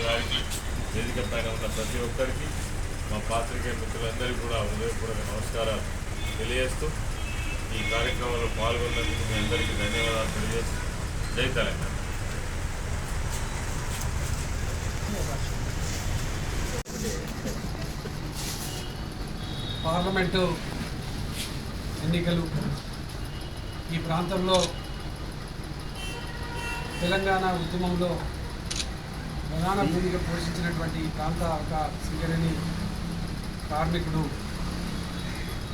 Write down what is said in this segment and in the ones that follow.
గారికి వేదిక పైన ఉన్న ప్రతి ఒక్కరికి మా పాత్రికేయ మిత్రులందరికీ కూడా హృదయపూర్వక నమస్కారాలు తెలియజేస్తూ ఈ కార్యక్రమంలో పాల్గొన్నందుకు మీ అందరికీ ధన్యవాదాలు తెలియజేస్తూ జై తెలంగాణ. పార్లమెంటు ఎన్నికలు ఈ ప్రాంతంలో తెలంగాణ ఉద్యమంలో ప్రధాన భూమిక పోషించినటువంటి ఈ ప్రాంత ఒక సింగరేణి కార్మికుడు.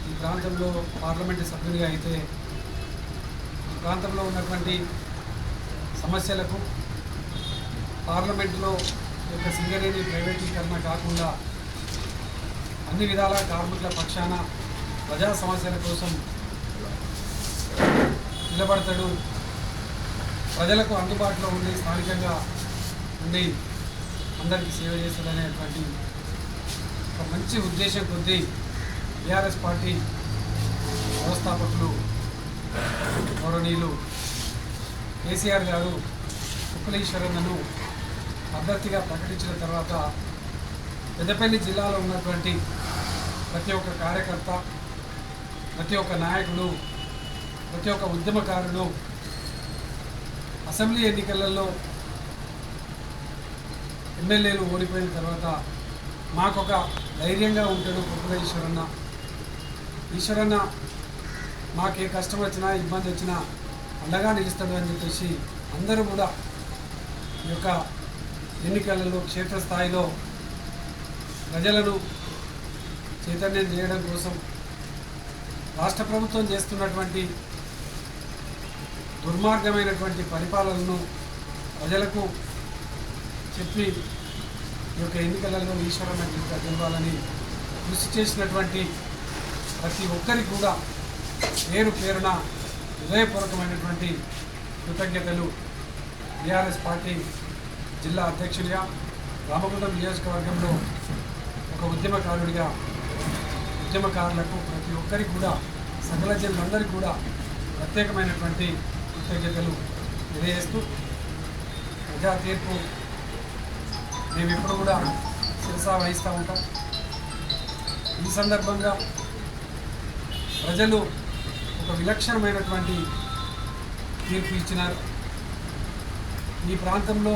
ఈ ప్రాంతంలో పార్లమెంటు సభ్యునిగా అయితే ఈ ప్రాంతంలో ఉన్నటువంటి సమస్యలకు పార్లమెంటులో యొక్క సింగరేణి ప్రైవేటీకరణ కాకుండా అన్ని విధాల కార్మికుల పక్షాన ప్రజా సమస్యల కోసం నిలబడతాడు. ప్రజలకు అందుబాటులో ఉండి స్థానికంగా ఉండి అందరికీ సేవ చేస్తుందనేటువంటి ఒక మంచి ఉద్దేశం కొద్దీ టీఆర్ఎస్ పార్టీ వ్యవస్థాపకులు గౌరవనీయులు కేసీఆర్ గారు కుక్కలేశ్వరన్నను అభ్యర్థిగా ప్రకటించిన తర్వాత పెద్దపల్లి జిల్లాలో ఉన్నటువంటి ప్రతి ఒక్క కార్యకర్త ప్రతి ఒక్క నాయకుడు ప్రతి ఒక్క ఉద్యమకారుడు అసెంబ్లీ ఎన్నికలలో ఎమ్మెల్యేలు ఓడిపోయిన తర్వాత మాకొక ధైర్యంగా ఉంటాడు కుక్కల ఈశ్వరన్న. ఈశ్వరన్న మాకే కష్టం వచ్చినా ఇబ్బంది వచ్చినా అండగా నిలుస్తాడు అని చెప్పేసి అందరూ కూడా ఈ యొక్క ఎన్నికలలో క్షేత్రస్థాయిలో ప్రజలను చైతన్యం చేయడం కోసం రాష్ట్ర ప్రభుత్వం చేస్తున్నటువంటి దుర్మార్గమైనటువంటి పరిపాలనను ప్రజలకు చెప్పి ఈ యొక్క ఎన్నికలలో ఈశ్వరన్న గెలవాలని కృషి చేసినటువంటి ప్రతి ఒక్కరికి కూడా పేరు పేరున హృదయపూర్వకమైనటువంటి కృతజ్ఞతలు. బీఆర్ఎస్ పార్టీ జిల్లా అధ్యక్షుడిగా రామగుండం నియోజకవర్గంలో ఒక ఉద్యమకారుడిగా ఉద్యమకారులకు ప్రతి ఒక్కరికి కూడా సకల జనులందరికీ కూడా ప్రత్యేకమైనటువంటి కృతజ్ఞతలు తెలియజేస్తూ ప్రజా తీర్పు మేము ఎప్పుడు కూడా శిరసా వహిస్తూ ఉంటాం. ఈ సందర్భంగా ప్రజలు ఒక విలక్షణమైనటువంటి తీర్పు ఇచ్చినారు. ఈ ప్రాంతంలో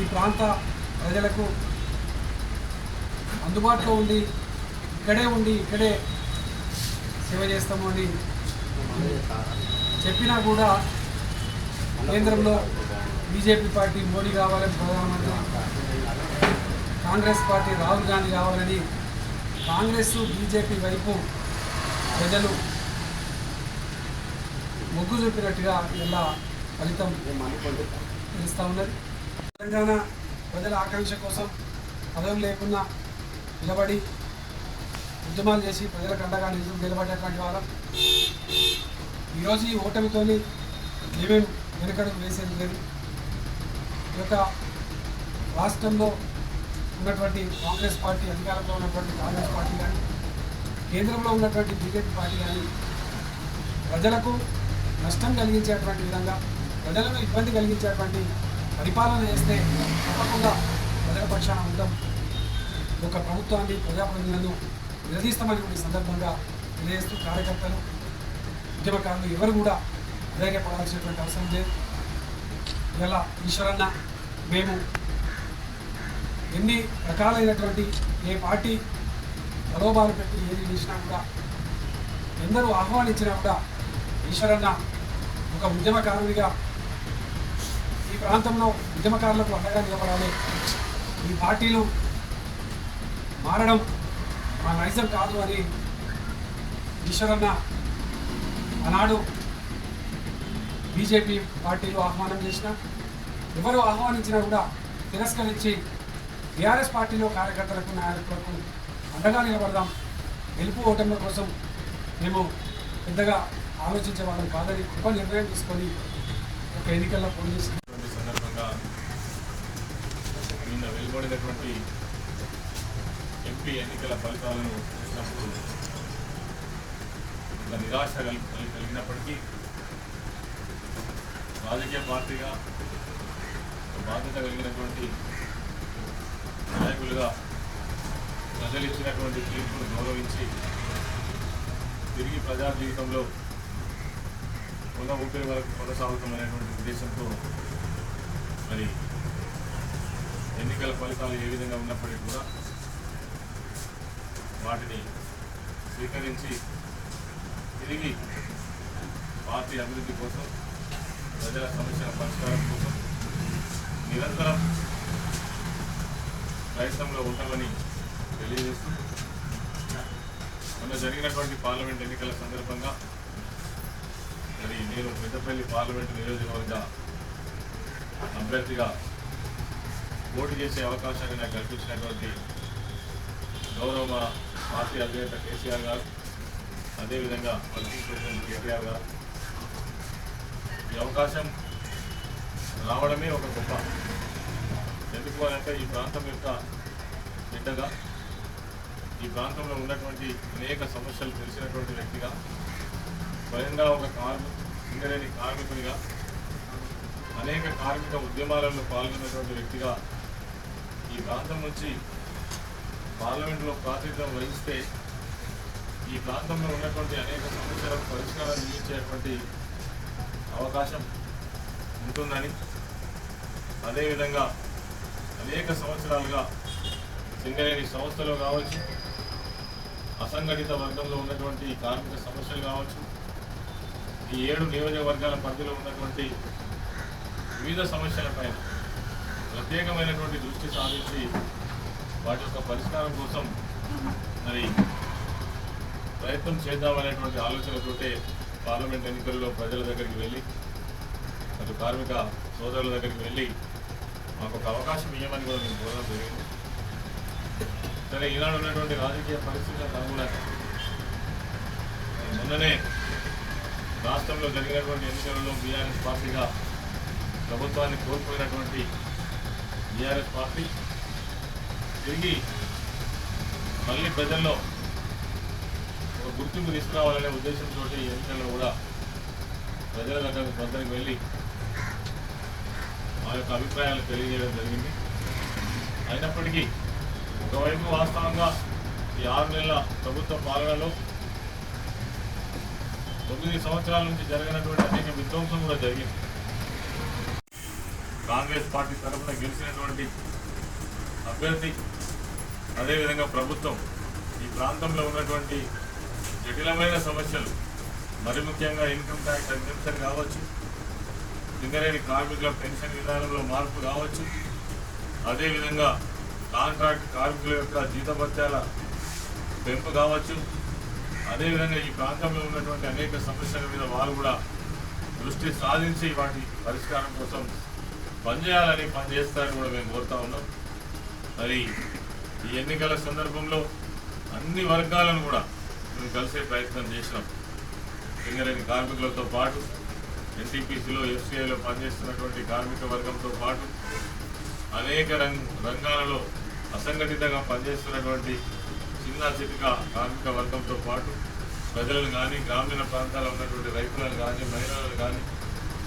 ఈ ప్రాంత ప్రజలకు అందుబాటులో ఉండి ఇక్కడే ఉండి ఇక్కడే సేవ చేస్తాము అని చెప్పినా కూడా కేంద్రంలో బీజేపీ పార్టీ మోడీ కావాలని ప్రధానమంత్రి కాంగ్రెస్ పార్టీ రాహుల్ గాంధీ కావాలని కాంగ్రెస్ బీజేపీ వైపు ప్రజలు మొగ్గు చూపినట్టుగా ఇలా ఫలితం తెలుస్తూ ఉన్నది. తెలంగాణ ప్రజల ఆకాంక్ష కోసం పదవి లేకుండా నిలబడి ఉద్యమాలు చేసి ప్రజలకు అండగా నిజం నిలబడేటువంటి వారం. ఈరోజు ఈ ఓటమితోని మేమేం వెనుకడుగు వేసేది లేదు. ఈ యొక్క రాష్ట్రంలో ఉన్నటువంటి కాంగ్రెస్ పార్టీ అధికారంలో ఉన్నటువంటి కాంగ్రెస్ పార్టీ కానీ కేంద్రంలో ఉన్నటువంటి బీజేపీ పార్టీ కానీ ప్రజలకు నష్టం కలిగించేటువంటి విధంగా ప్రజలకు ఇబ్బంది కలిగించేటువంటి పరిపాలన చేస్తే తప్పకుండా ప్రజల పక్షాన ఉంటాం ఒక ప్రభుత్వాన్ని ప్రజాప్రతినిధులను నిలదీస్తామనేటువంటి సందర్భంగా తెలియజేస్తూ కార్యకర్తలు ఉద్యమకారులు ఎవరు కూడా అధైర్యపడాల్సినటువంటి అవసరం లేదు. గల ఈశ్వరన్న మేము ఎన్ని రకాలైనటువంటి ఏ పార్టీ ప్రలోభాలు పెట్టి ఏది చేసినా కూడా ఎందరూ ఆహ్వానించినా కూడా ఈశ్వరన్న ఒక ఉద్యమకారుడిగా ఈ ప్రాంతంలో ఉద్యమకారులకు అండగా నిలబడాలి. ఈ పార్టీలు మారడం మా నైజం కాదు అని ఈశ్వరన్న ఆనాడు బీజేపీ పార్టీలు ఆహ్వానం చేసిన ఎవరు ఆహ్వానించినా కూడా తిరస్కరించి టీఆర్ఎస్ పార్టీలో కార్యకర్తలకు నాయకులకు అండగా నిలబడదాం. గెలుపు ఓటమి కోసం మేము పెద్దగా ఆలోచించే వాళ్ళం కాదని గొప్ప నిర్ణయం తీసుకొని ఒక ఎన్నికల్లో పోటీ సందర్భంగా నిన్న వెలువడినటువంటి ఎంపీ ఎన్నికల ఫలితాలను చూసినప్పుడు ఒక నిరాశ కలిగినప్పటికీ రాజకీయ పార్టీగా బాధ్యత కలిగినటువంటి నాయకులుగా ప్రజలు ఇచ్చినటువంటి తీర్పును గౌరవించి తిరిగి ప్రజా జీవితంలో ఉన్న ఊపిరి వరకు కొనసాగుతామనేటువంటి ఉద్దేశంతో మరి ఎన్నికల ఫలితాలు ఏ విధంగా ఉన్నప్పటికీ కూడా వాటిని స్వీకరించి తిరిగి పార్టీ అభివృద్ధి కోసం ప్రజల సమస్యల పరిష్కారం కోసం నిరంతరం ప్రయత్నంలో ఉంటామని తెలియజేస్తూ మొన్న జరిగినటువంటి పార్లమెంట్ ఎన్నికల సందర్భంగా మరి నేను పెద్దపల్లి పార్లమెంట్ నియోజకవర్గ అభ్యర్థిగా పోటీ చేసే అవకాశాన్ని నాకు కల్పించినటువంటి గౌరవ పార్టీ అధినేత కేసీఆర్ గారు అదేవిధంగా వర్కింగ్ ప్రెసిడెంట్ కేటీఆర్ గారు ఈ అవకాశం రావడమే ఒక గొప్ప. ఎందుకు అంటే ఈ ప్రాంతం యొక్క బిడ్డగా ఈ ప్రాంతంలో ఉన్నటువంటి అనేక సమస్యలు తెలిసినటువంటి వ్యక్తిగా స్వయంగా ఒక కార్మి సింగరేణి కార్మికునిగా అనేక కార్మిక ఉద్యమాలలో పాల్గొన్నటువంటి వ్యక్తిగా ఈ ప్రాంతం నుంచి పార్లమెంట్లో ప్రాతినిధ్యం వహిస్తే ఈ ప్రాంతంలో ఉన్నటువంటి అనేక సమస్యలకు పరిష్కారం చూపించేటువంటి అవకాశం ఉంటుందని అదేవిధంగా అనేక సంవత్సరాలుగా సింగరేణి సంస్థలో కావచ్చు అసంఘటిత వర్గంలో ఉన్నటువంటి కార్మిక సమస్యలు కావచ్చు ఈ ఏడు నియోజకవర్గాల పరిధిలో ఉన్నటువంటి వివిధ సమస్యలపైన ప్రత్యేకమైనటువంటి దృష్టి సాధించి వాటి యొక్క పరిష్కారం కోసం మరి ప్రయత్నం చేద్దామనేటువంటి ఆలోచనతోటే పార్లమెంట్ ఎన్నికల్లో ప్రజల దగ్గరికి వెళ్ళి అటు కార్మిక సోదరుల దగ్గరికి వెళ్ళి మాకు ఒక అవకాశం ఇవ్వమని కూడా నేను కోరడం జరిగింది. సరే ఈనాడు ఉన్నటువంటి రాజకీయ పరిస్థితులకు అనుగుణంగా మొన్ననే రాష్ట్రంలో జరిగినటువంటి ఎన్నికలలో బీఆర్ఎస్ పార్టీగా ప్రభుత్వాన్ని కోల్పోయినటువంటి బీఆర్ఎస్ పార్టీ తిరిగి మళ్ళీ ప్రజల్లో గుర్తింపు తీసుకురావాలనే ఉద్దేశంతో ఎన్నికల్లో కూడా ప్రజల దగ్గర కొందరికి వెళ్ళి మా యొక్క అభిప్రాయాలు తెలియజేయడం జరిగింది. అయినప్పటికీ ఒకవైపు వాస్తవంగా ఈ ఆరు నెలల ప్రభుత్వ పాలనలో తొమ్మిది సంవత్సరాల నుంచి జరిగినటువంటి అనేక విధ్వంసం కూడా జరిగింది. కాంగ్రెస్ పార్టీ తరఫున గెలిచినటువంటి అభ్యర్థి అదేవిధంగా ప్రభుత్వం ఈ ప్రాంతంలో ఉన్నటువంటి జటిలమైన సమస్యలు. మరి ముఖ్యంగా ఇన్కమ్ ట్యాక్స్ ఎగ్జంప్షన్ కావచ్చు. సింగరేణి కార్మికుల పెన్షన్ విధానంలో మార్పు కావచ్చు. అదేవిధంగా కాంట్రాక్ట్ కార్మికుల యొక్క జీతభత్యాల పెంపు కావచ్చు. అదేవిధంగా ఈ ప్రాంతంలో ఉన్నటువంటి అనేక సమస్యల మీద వారు కూడా దృష్టి సాధించి వాటి పరిష్కారం కోసం పనిచేయాలని పనిచేస్తారని కూడా మేము కోరుతా ఉన్నాం. మరి ఈ ఎన్నికల సందర్భంలో అన్ని వర్గాలను కూడా మేము కలిసే ప్రయత్నం చేసినాం. సింగరేణి కార్మికులతో పాటు ఎన్టీపీసీలో ఎఫ్సీఐలో పనిచేస్తున్నటువంటి కార్మిక వర్గంతో పాటు అనేక రంగ రంగాలలో అసంఘటితంగా పనిచేస్తున్నటువంటి చిన్న చితిక కార్మిక వర్గంతో పాటు ప్రజలను కానీ గ్రామీణ ప్రాంతాల్లో ఉన్నటువంటి రైతులను కానీ మహిళలను కానీ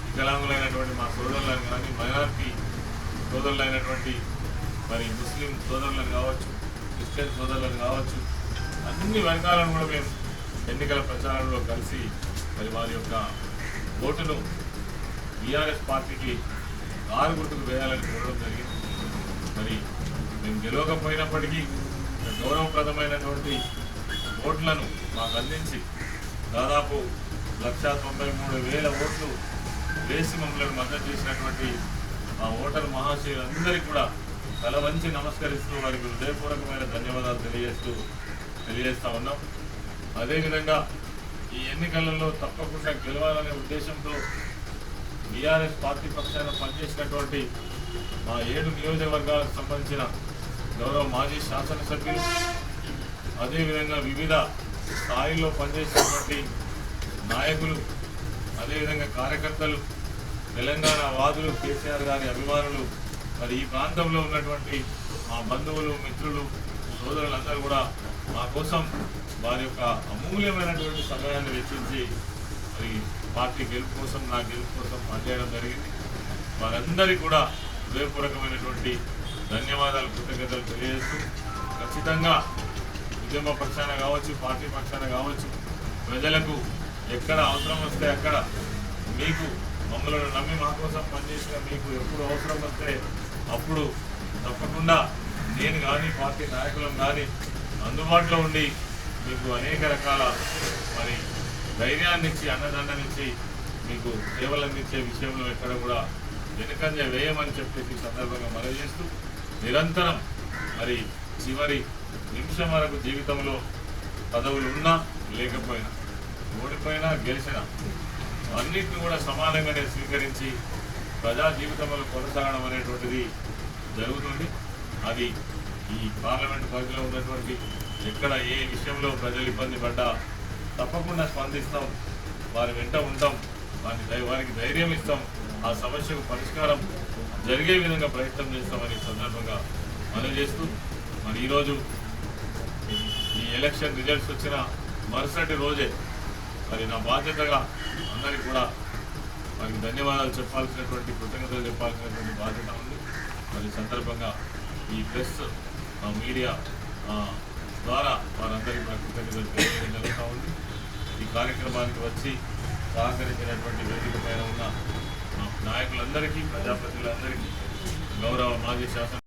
వికలాంగులైనటువంటి మా సోదరులను కానీ మైనార్టీ సోదరులైనటువంటి మరి ముస్లిం సోదరులను కావచ్చు క్రిస్టియన్ సోదరులను కావచ్చు అన్ని వర్గాలను కూడా మేము ఎన్నికల ప్రచారంలో కలిసి మరి వారి యొక్క ఓటును బీఆర్ఎస్ పార్టీకి కారు గుర్తుకు వేయాలని కోరడం జరిగింది. మరి మేము గెలవకపోయినప్పటికీ గౌరవప్రదమైనటువంటి ఓట్లను మాకు అందించి దాదాపు లక్ష తొంభై మూడు వేల ఓట్లు వేసి మమ్మల్ని మద్దతు చేసినటువంటి ఆ ఓటర్ మహాశయులందరికీ కూడా తల వంచి నమస్కరిస్తూ వారికి హృదయపూర్వకమైన ధన్యవాదాలు తెలియజేస్తూ తెలియజేస్తా ఉన్నాం. అదేవిధంగా ఈ ఎన్నికలలో తప్పకుండా గెలవాలనే ఉద్దేశంతో బీఆర్ఎస్ పార్టీ పక్షాన పనిచేసినటువంటి మా ఏడు నియోజకవర్గాలకు సంబంధించిన గౌరవ మాజీ శాసనసభ్యులు అదేవిధంగా వివిధ స్థాయిల్లో పనిచేసినటువంటి నాయకులు అదేవిధంగా కార్యకర్తలు తెలంగాణ వాదులు కేసీఆర్ గారి అభిమానులు మరి ఈ ప్రాంతంలో ఉన్నటువంటి మా బంధువులు మిత్రులు సోదరులందరూ కూడా మా కోసం వారి యొక్క అమూల్యమైనటువంటి సమయాన్ని వెచ్చించి మరి పార్టీ గెలుపు కోసం నా గెలుపు కోసం పనిచేయడం జరిగింది. వారందరికీ కూడా హృదయపూర్వకమైనటువంటి ధన్యవాదాలు కృతజ్ఞతలు తెలియజేస్తూ ఖచ్చితంగా ఉద్యమ పక్షాన కావచ్చు పార్టీ పక్షాన కావచ్చు ప్రజలకు ఎక్కడ అవసరం వస్తే అక్కడ మీకు మమ్మల్ని నమ్మి మా కోసం పనిచేసిన మీకు ఎప్పుడు అవసరం వస్తే అప్పుడు తప్పకుండా నేను కానీ పార్టీ నాయకులను కానీ అందుబాటులో ఉండి మీకు అనేక రకాల మరి ధైర్యాన్నించి అన్నదండనిచ్చి మీకు సేవలు అందించే విషయంలో ఎక్కడ కూడా వెనుకంజ వేయమని చెప్పేసి సందర్భంగా మనవి చేస్తూ నిరంతరం మరి చివరి నిమిషం వరకు జీవితంలో పదవులు ఉన్నా లేకపోయినా ఓడిపోయినా గెలిచినా అన్నింటిని కూడా సమానంగానే స్వీకరించి ప్రజా జీవితంలో కొనసాగడం అనేటువంటిది జరుగుతుంది. అది ఈ పార్లమెంట్ పరిధిలో ఉన్నటువంటి ఎక్కడ ఏ విషయంలో ప్రజలు ఇబ్బంది పడ్డా తప్పకుండా స్పందిస్తాం. వారి వెంట ఉంటాం. వారి వారికి ధైర్యం ఇస్తాం. ఆ సమస్యకు పరిష్కారం జరిగే విధంగా ప్రయత్నం చేస్తామని సందర్భంగా మనం చేస్తూ మరి ఈరోజు ఈ ఎలక్షన్ రిజల్ట్స్ వచ్చిన మరుసటి రోజే మరి నా బాధ్యతగా అందరికీ కూడా వారికి ధన్యవాదాలు చెప్పాల్సినటువంటి కృతజ్ఞతలు చెప్పాల్సినటువంటి బాధ్యత ఉంది. మరి సందర్భంగా ఈ ప్రెస్ మీడియా ద్వారా వారందరికీ కూడా కృతజ్ఞతలు తెలియజేయడం జరుగుతూ ఉంది. ఈ కార్యక్రమానికి వచ్చి సహకరించినటువంటి వేదిక పైన ఉన్న నాయకులందరికీ ప్రజాప్రతినిధులందరికీ గౌరవ మాజీ శాసన